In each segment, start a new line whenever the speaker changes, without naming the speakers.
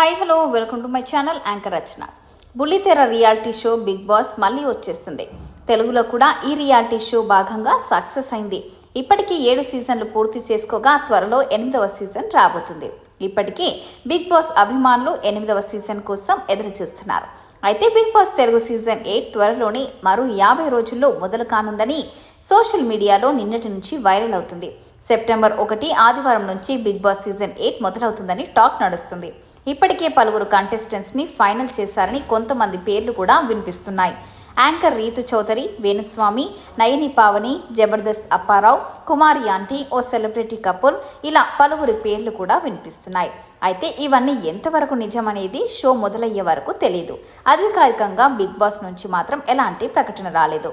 Hi hello welcome to my channel anchor Rachana. బుల్లితెర reality show big boss మళ్ళీ వచ్చేస్తుంది. తెలుగులో కూడా ఈ రియాలిటీ షో భాగంగా సక్సెస్ అయింది. ఇప్పటికీ ఏడు సీజన్లు పూర్తి చేసుకోగా త్వరలో ఎనిమిదవ సీజన్ రాబోతుంది. ఇప్పటికీ బిగ్ బాస్ అభిమానులు ఎనిమిదవ సీజన్ కోసం ఎదురు చూస్తున్నారు. అయితే Bigg Boss Telugu season eight త్వరలోనే మరో యాభై రోజుల్లో మొదలు కానుందని సోషల్ మీడియాలో నిన్నటి నుంచి వైరల్ అవుతుంది. సెప్టెంబర్ ఒకటి ఆదివారం నుంచి బిగ్ బాస్ సీజన్ ఎయిట్ మొదలవుతుందని టాక్ నడుస్తుంది. ఇప్పటికే పలువురు కంటెస్టెంట్స్ని ఫైనల్ చేశారని కొంతమంది పేర్లు కూడా వినిపిస్తున్నాయి. యాంకర్ రీతు చౌదరి వేణుస్వామి నయని పావని జబర్దస్త్ అప్పారావు కుమారి ఆంటీ ఓ సెలబ్రిటీ కపూర్ ఇలా పలువురి పేర్లు కూడా వినిపిస్తున్నాయి. అయితే ఇవన్నీ ఎంతవరకు నిజమనేది షో మొదలయ్యే వరకు తెలియదు అధికారికంగా బిగ్ బాస్ నుంచి మాత్రం ఎలాంటి ప్రకటన రాలేదు.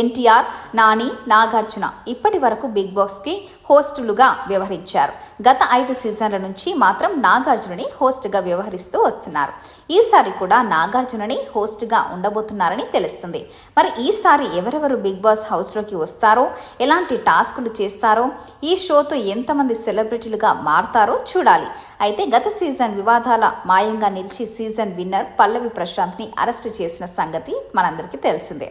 ఎన్టీఆర్ నాని నాగార్జున ఇప్పటి వరకు బిగ్ బాస్కి హోస్టులుగా వ్యవహరించారు. గత ఐదు సీజన్ల నుంచి మాత్రం నాగార్జునని హోస్ట్గా వ్యవహరిస్తూ వస్తున్నారు. ఈసారి కూడా నాగార్జునని హోస్ట్గా ఉండబోతున్నారని తెలుస్తుంది. మరి ఈసారి ఎవరెవరు బిగ్ బాస్ హౌస్లోకి వస్తారో ఎలాంటి టాస్కులు చేస్తారో ఈ షోతో ఎంతమంది సెలబ్రిటీలుగా మారతారో చూడాలి. అయితే గత సీజన్ వివాదాల మాయంగా నిలిచి సీజన్ విన్నర్ పల్లవి ప్రశాంత్ని అరెస్ట్ చేసిన సంగతి మనందరికీ తెలిసిందే.